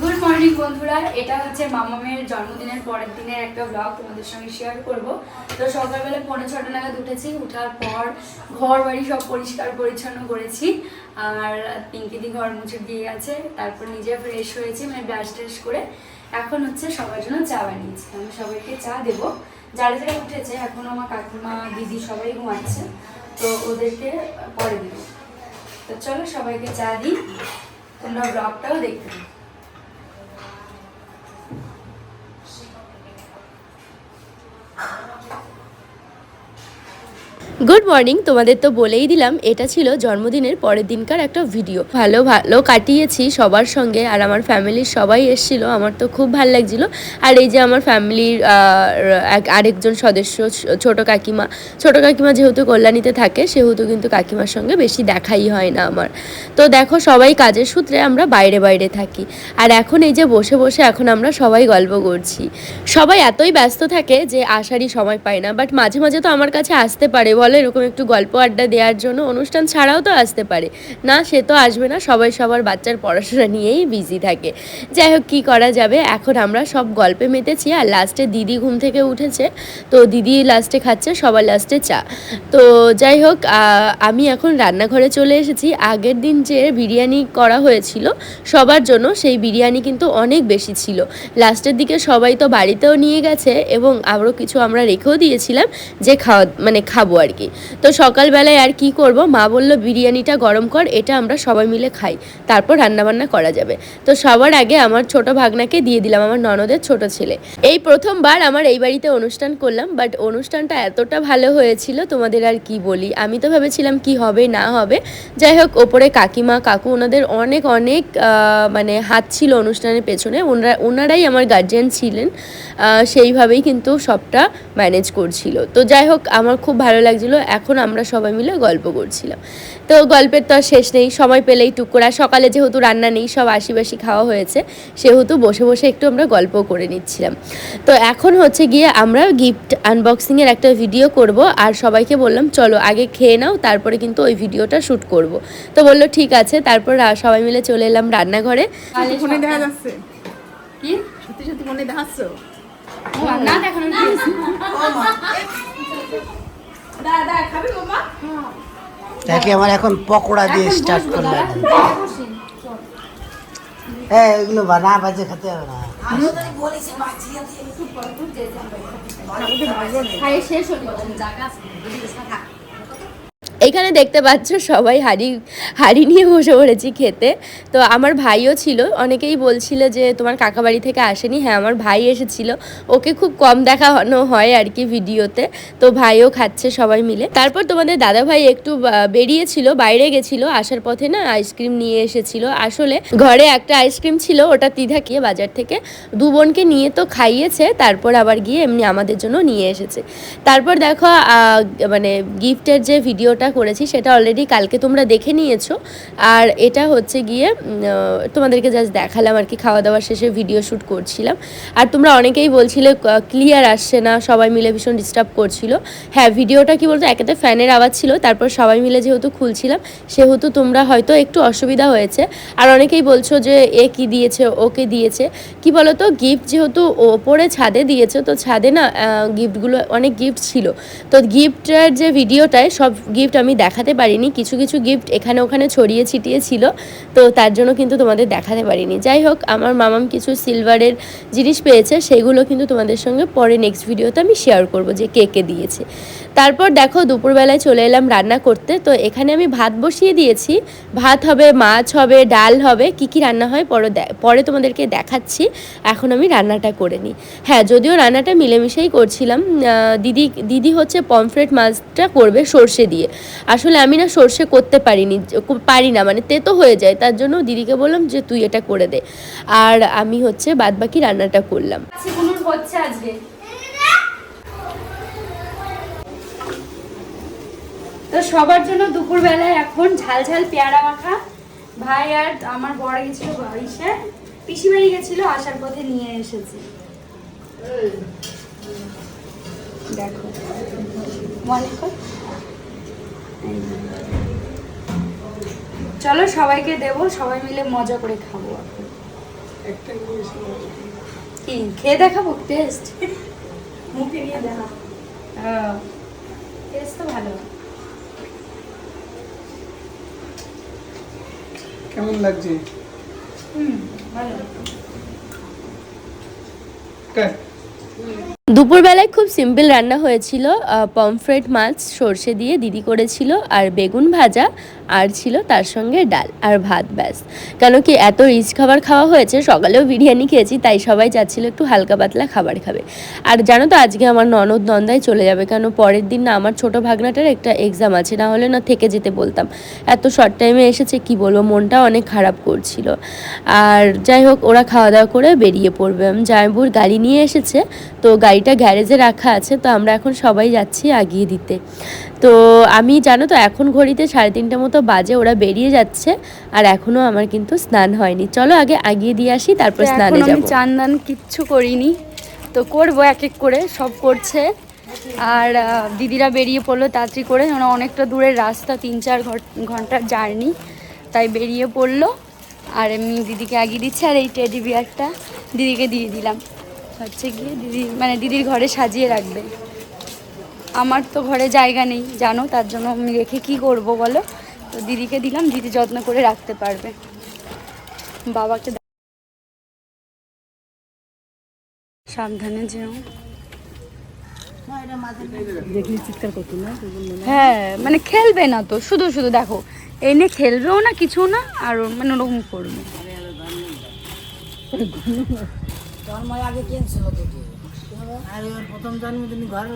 Good morning বন্ধুরা। এটা হচ্ছে মামা মামামের জন্মদিনের পরের দিনের একটা ব্লগ তোমাদের সঙ্গে শেয়ার করব। তো সকালবেলা পৌনে ছটা নাগাদ উঠেছি। উঠার পর ঘর বাড়ি সব পরিষ্কার পরিচ্ছন্ন করেছি। আর পিঙ্কিদি ঘর মুছে দিয়ে গেছে। তারপর নিজে ফ্রেশ হয়েছি মানে ব্রাশ ট্রাশ করে। এখন হচ্ছে সবার জন্য চা বানিয়েছি। আমি সবাইকে চা দেব। যারা যারা উঠেছে, এখন আমার কাকিমা, দিদি সবাই ঘুমাচ্ছে, তো ওদেরকে পরে দেব। তো চলো সবাইকে চা দিই। তোমরা ব্লগটাও দেখতে গুড মর্নিং তোমাদের তো বলেই দিলাম, এটা ছিল জন্মদিনের পরের দিনকার একটা ভিডিও ভালো ভালো কাটিয়েছি সবার সঙ্গে, আর আমার ফ্যামিলির সবাই এসেছিল, আমার তো খুব ভালো লাগছিল। আর এই যে আমার ফ্যামিলির আরেকজন সদস্য ছোট কাকিমা ছোট কাকিমা যেহেতু কল্যাণীতে থাকে, সেহেতু কিন্তু কাকিমার সঙ্গে বেশি দেখাই হয় না আমার। তো দেখো, সবাই কাজের সূত্রে আমরা বাইরে বাইরে থাকি। আর এখন এই যে বসে বসে এখন আমরা সবাই গল্প করছি। সবাই এতই ব্যস্ত থাকে যে আসারই সময় পায় না বাট মাঝে মাঝে তো আমার কাছে আসতে পারে, বলো? এরকম একটু গল্প আড্ডা দেওয়ার জন্য অনুষ্ঠান ছাড়াও তো আসতে পারে। না, সে তো আসবে না, সবাই সবার বাচ্চার পড়াশোনা নিয়েই বিজি থাকে। যাই হোক, কী করা যাবে? এখন আমরা সব গল্পে মেতেছি আর লাস্টে দিদি ঘুম থেকে উঠেছে। তো দিদি লাস্টে খাচ্ছে, সবার লাস্টে চা। তো যাই হোক আমি এখন রান্নাঘরে চলে এসেছি। আগের দিন যে বিরিয়ানি করা হয়েছিল, সবার জন্য সেই বিরিয়ানি কিন্তু অনেক বেশি ছিল। লাস্টের দিকে সবাই তো বাড়িতেও নিয়ে গেছে এবং আরও কিছু আমরা রেখেও দিয়েছিলাম যে খাওয়া মানে খাব আর কি। তো সকালবেলায় আর কি করব? মা বলল, বিরিয়ানিটা গরম কর, এটা আমরা সবাই মিলে খাই। তারপর রান্নাবান্না করা যাবে। তো সবার আগে আমার ছোট ভাগনাকে দিয়ে দিলাম, আমার ননদের ছোট ছেলে। এই প্রথমবার আমার এই বাড়িতে অনুষ্ঠান করলাম বাট অনুষ্ঠানটা এতটা ভালো হয়েছিল, তোমাদের আর কি বলি? আমি তো ভেবেছিলাম কি হবে, না হবে। যাই হোক, ওপরে কাকিমা, কাকু ওনাদের অনেক অনেক মানে হাত ছিল অনুষ্ঠানের পেছনে। ওনারা, ওনারাই আমার গার্জিয়ান ছিলেন। সেইভাবেই কিন্তু সবটা ম্যানেজ করছিল। তো যাই হোক, আমার খুব ভালো লাগছিল। এখন আমরা সবাই মিলে গল্প করছিলাম তো গল্পের তো আর শেষ নেই সময় পেলেই টুক করে আর সকালে যেহেতু রান্না নেই সব আশিবাসি খাওয়া হয়েছে সেহেতু বসে বসে একটু আমরা গল্প করে নিচ্ছিলাম তো এখন হচ্ছে গিয়ে আমরা গিফট আনবক্সিংয়ের একটা ভিডিও করব আর সবাইকে বললাম চলো আগে খেয়ে নাও তারপরে কিন্তু ওই ভিডিওটা শ্যুট করব তো বলল ঠিক আছে তারপর সবাই মিলে চলে এলাম রান্নাঘরে দেখা যাচ্ছে কি সত্যি সত্যি ফোনে দেখাচ্ছ না দেখানো তাকে আমার এখন পকোড়া দিয়ে স্টার্ট করলাম। হ্যাঁ এগুলো বানা বাজে খেতে হবে না। শেষ হলো এখানে দেখতে পাচ্ছ সবাই হাড়ি হাড়ি নিয়ে বসে পড়েছি খেতে। তো আমার ভাইও ছিল, অনেকেই বলছিল যে তোমার কাকা বাড়ি থেকে আসেনি। হ্যাঁ আমার ভাই এসেছিল। ওকে খুব কম দেখানো হয় আর কি ভিডিওতে। তো ভাইও খাচ্ছে সবাই মিলে। তারপর তোমাদের দাদা ভাই একটু বেরিয়েছিল, বাইরে গেছিল, আসার পথে না আইসক্রিম নিয়ে এসেছিল। আসলে ঘরে একটা আইসক্রিম ছিল, ওটা তিধা গিয়ে বাজার থেকে দু বোনকে নিয়ে তো খাইয়েছে, তারপর আবার গিয়ে এমনি আমাদের জন্য নিয়ে এসেছে। তারপর দেখো মানে গিফটের যে ভিডিওটা করেছি, সেটা অলরেডি কালকে তোমরা দেখে নিয়েছো। আর এটা হচ্ছে গিয়ে তোমাদেরকে জাস্ট দেখালাম আর কি খাওয়া দাওয়া শেষে ভিডিও শ্যুট করছিলাম। আর তোমরা অনেকেই বলছিলে ক্লিয়ার আসছে না, সবাই মিলে ভীষণ ডিস্টার্ব করছিল। হ্যাঁ ভিডিওটা কি বলতো একেতে ফ্যানের আওয়াজ ছিল, তারপর সবাই মিলে যেহেতু খুলছিলাম, সেহেতু তোমরা হয়তো একটু অসুবিধা হয়েছে। আর অনেকেই বলছো যে, এ কি দিয়েছে, ওকে দিয়েছে। কি বলতো গিফট যেহেতু ওপরে ছাদে দিয়েছে, তো ছাদে না গিফটগুলো অনেক গিফট ছিল। তো গিফটের যে ভিডিওটায় সব গিফট আমি দেখাতে পারিনি। কিছু কিছু গিফট এখানে, ওখানে ছড়িয়ে ছিটিয়ে ছিল। তো তার জন্য কিন্তু তোমাদের দেখাতে পারিনি। যাই হোক, আমার মামাম কিছু সিলভারের জিনিস পেয়েছে, সেগুলো কিন্তু তোমাদের সঙ্গে পরে নেক্সট ভিডিওতে আমি শেয়ার করব যে কে কে দিয়েছে। তারপর দেখো দুপুরবেলায় চলে এলাম রান্না করতে। তো এখানে আমি ভাত বসিয়ে দিয়েছি। ভাত হবে, মাছ হবে, ডাল হবে, কি কি রান্না হয় পরে পরে তোমাদেরকে দেখাচ্ছি। এখন আমি রান্নাটা করে নিই। হ্যাঁ যদিও রান্নাটা মিলেমিশেই করছিলাম দিদি দিদি হচ্ছে পমফ্রেট মাছটা করবে সর্ষে দিয়ে। আসলে আমি না সর্ষে করতে পারিনি পারি না মানে তেতো হয়ে যায়, তার জন্য দিদিকে বললাম যে তুই এটা করে দে। আর আমি হচ্ছে বাদবাকি রান্নাটা করলাম। হচ্ছে আজকে। তো সবার জন্য দুপুরবেলায় এখন ঝাল ঝাল পেয়ারা মাখা। ভাই আর আমার বড় গেছিল ইসে পিসি বাড়ি গেছিল আসার পথে নিয়ে এসেছি। দেখো। চলো সবাইকে দেবো সবাই মিলে মজা করে খাব এখন। কি খেয়ে দেখাবো? টেস্ট মুখে নিয়ে দেখা। টেস্ট তো ভালো। কেমন লাগছে? হুম ভালো দুপুরবেলায় খুব সিম্পল রান্না হয়েছিল পমফ্রেট মাছ, সর্ষে দিয়ে দিদি করেছিল, আর বেগুন ভাজা, আর ছিল তার সঙ্গে ডাল আর ভাত ব্যাস। কেন কি এত রিচ খাবার খাওয়া হয়েছে, সকালেও বিরিয়ানি খেয়েছি, তাই সবাই চাচ্ছিল একটু হালকা পাতলা খাবার খাবে। আর জানো তো আজকে আমার ননদ নন্দায় চলে যাবে, কেন পরের দিন না আমার ছোট ভাগনাটার একটা এক্সাম আছে, না হলে না থেকে যেতে বলতাম। এত শর্ট টাইমে এসেছে, কি বলব মনটা অনেক খারাপ করছিল। আর যাই হোক, ওরা খাওয়া দাওয়া করে বেরিয়ে পড়বে। জামাইবুর গাড়ি নিয়ে এসেছে, তো গাড়িটা গ্যারেজে রাখা আছে তো আমরা এখন সবাই যাচ্ছি আগিয়ে দিতে। তো আমি জানো তো এখন ঘড়িতে সাড়ে তিনটে মতো বাজে ওরা বেরিয়ে যাচ্ছে আর এখনও আমার কিন্তু স্নান হয়নি। চলো আগে আগিয়ে দিয়ে আসি তারপর স্নানে চান দান কিচ্ছু করিনি তো করব এক এক করে সব করছে। আর দিদিরা বেরিয়ে পড়ল তাড়াতাড়ি করে মানে অনেকটা দূরের রাস্তা তিন চার ঘণ্টার জার্নি তাই বেরিয়ে পড়ল। আর এমনি দিদিকে আগিয়ে দিচ্ছে আর এই টেডি বিয়ারটা দিদিকে দিয়ে দিলাম। হচ্ছে গিয়ে দিদি মানে দিদির ঘরে সাজিয়ে রাখবে। আমার তো ঘরে জায়গা নেই, জানো, তার জন্য আমি রেখে কি করব বলো? তো দিদিকে দিলাম, দিদি যত্ন করে রাখতে পারবে। বাবাকে সাবধানে যেও। হ্যাঁ মানে খেলবে না তো, শুধু শুধু দেখো, এনে খেলবেও না কিছু না, আর মানে ওরকম করবে। জন্মের আগে কিনছিল দুটি। আর ওর প্রথম জন্মদিন ঘরে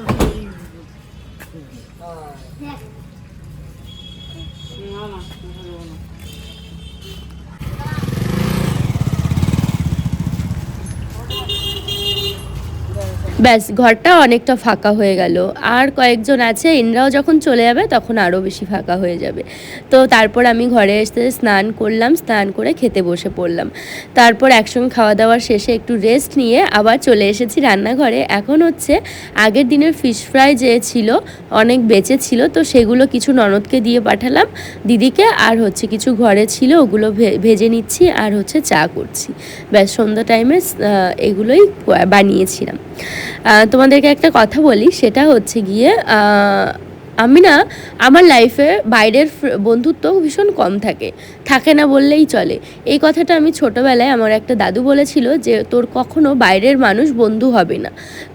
ব্যাস, ঘরটা অনেকটা ফাঁকা হয়ে গেল। আর কয়েকজন আছে, ইনরাও যখন চলে যাবে তখন আরও বেশি ফাঁকা হয়ে যাবে। তো তারপর আমি ঘরে এসে স্নান করলাম, স্নান করে খেতে বসে পড়লাম। তারপর একসঙ্গে খাওয়া দাওয়ার শেষে একটু রেস্ট নিয়ে আবার চলে এসেছি রান্নাঘরে। এখন হচ্ছে আগের দিনের ফিশ ফ্রাই যে ছিল, অনেক বেঁচে ছিল, তো সেগুলো কিছু ননদকে দিয়ে পাঠালাম। দিদিকে আর হচ্ছে কিছু ঘরে ছিল, ওগুলো ভেজে নিচ্ছি আর হচ্ছে চা করছি। ব্যাস, সন্ধ্যা টাইমে এগুলোই বানিয়েছিলাম। তোমাদেরকে একটা কথা বলি, সেটা হচ্ছে গিয়ে আমি না, আমার লাইফে বাইরের বন্ধুত্ব ভীষণ কম থাকে। থাকে না বললেই চলে। এই কথাটা আমি ছোটোবেলায় আমার একটা দাদু বলেছিল যে, তোর কখনো বাইরের মানুষ বন্ধু হবে না।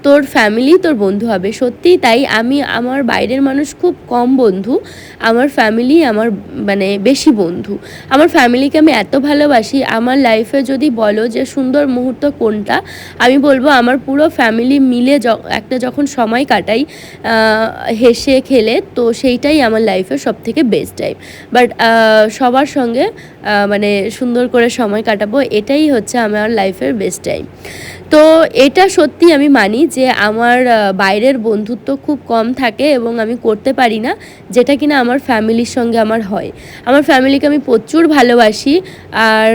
তোর ফ্যামিলি তোর বন্ধু হবে। সত্যিই তাই আমি আমার বাইরের মানুষ খুব কম বন্ধু। আমার ফ্যামিলি আমার মানে বেশি বন্ধু। আমার ফ্যামিলিকে আমি এত ভালোবাসি, আমার লাইফে যদি বলো যে, সুন্দর মুহূর্ত কোনটা? আমি বলব আমার পুরো ফ্যামিলি মিলে একটা যখন সময় কাটাই হেসে, খেলে, তো সেইটাই আমার লাইফের সব থেকে বেস্ট টাইম বাট সবার সঙ্গে আহ, মানে সুন্দর করে সময় কাটাবো এটাই হচ্ছে আমার লাইফের বেস্ট টাইম তো এটা সত্যি আমি মানি যে আমার বাইরের বন্ধুত্ব খুব কম থাকে এবং আমি করতে পারি না, যেটা কিনা আমার ফ্যামিলির সঙ্গে আমার হয়। আমার ফ্যামিলিকে আমি প্রচুর ভালোবাসি, আর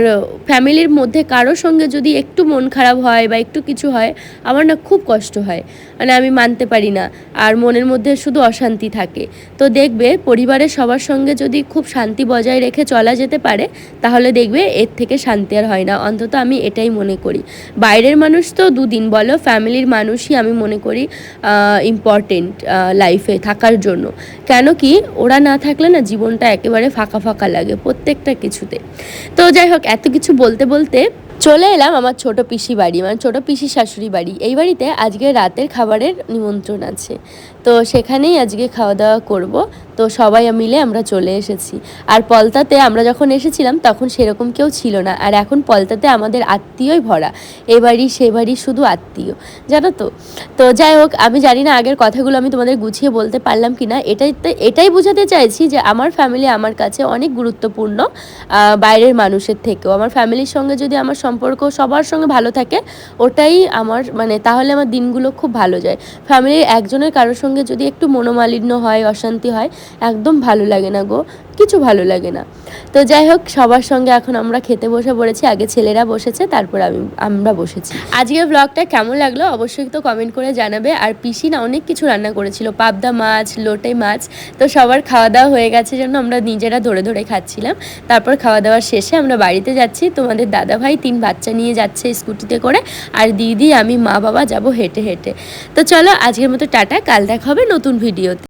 ফ্যামিলির মধ্যে কারোর সঙ্গে যদি একটু মন খারাপ হয় বা একটু কিছু হয়, আমার না খুব কষ্ট হয়। মানে আমি মানতে পারি না, আর মনের মধ্যে শুধু অশান্তি থাকে। তো দেখবে পরিবারের সবার সঙ্গে যদি খুব শান্তি বজায় রেখে চলা যেতে পারে, তাহলে দেখবে এর থেকে শান্তি আর হয় না। অন্তত আমি এটাই মনে করি। বাইরের মানুষ তো দুদিন বলো ফ্যামিলির মানুষই আমি মনে করি ইম্পর্টেন্ট লাইফে থাকার জন্য। কেন কি, ওরা না থাকলে না জীবনটা একেবারে ফাঁকা ফাঁকা লাগে প্রত্যেকটা কিছুতে। তো যাই হোক, এত কিছু বলতে বলতে চলে এলাম আমার ছোট পিসি বাড়ি মানে ছোট পিসি শাশুড়ি বাড়ি। এই বাড়িতে আজকে রাতের খাবারের নিমন্ত্রণ আছে। তো সেখানেই আজকে খাওয়া দাওয়া করব। তো সবাই মিলে আমরা চলে এসেছি। আর পলতাতে আমরা যখন এসেছিলাম, তখন সেরকম কেউ ছিল না। আর এখন পলতাতে আমাদের আত্মীয়ই ভরা। এ বাড়ি সে বাড়ি শুধু আত্মীয়। জানো তো? তো যাই হোক, আমি জানি না আগের কথাগুলো আমি তোমাদের গুছিয়ে বলতে পারলাম কি না। এটাই এটাই বোঝাতে চাইছি যে আমার ফ্যামিলি আমার কাছে অনেক গুরুত্বপূর্ণ বাইরের মানুষের থেকেও। আমার ফ্যামিলির সঙ্গে যদি আমার সম্পর্ক সবার সঙ্গে ভালো থাকে, ওটাই আমার মানে তাহলে আমার দিনগুলো খুব ভালো যায়। ফ্যামিলির একজনের কারোর সঙ্গে যদি একটু মনোমালিন্য হয়, অশান্তি হয় একদম ভালো লাগে না গো, কিছু ভালো লাগে না। তো যাই হোক, সবার সঙ্গে এখন আমরা খেতে বসে পড়েছি, আগে ছেলেরা বসেছে, তারপর আমি, আমরা বসেছি। আজকের ব্লগটা কেমন লাগল অবশ্যই তো কমেন্ট করে জানাবে। আর পিসি না অনেক কিছু রান্না করেছিল, পাবদা মাছ, লোটে মাছ, তো সবার খাওয়া দাওয়া হয়ে গেছে জন্য আমরা নিজেরা ধরে ধরে খাচ্ছিলাম। তারপর খাওয়া দাওয়ার শেষে আমরা বাড়িতে যাচ্ছি, তোমাদের দাদা ভাই তিন বাচ্চা নিয়ে যাচ্ছে স্কুটিতে করে, আর দিদি, আমি মা বাবা যাব হেঁটে হেঁটে। তো চলো, আজকের মতো টাটা, কাল দেখা হবে নতুন ভিডিওতে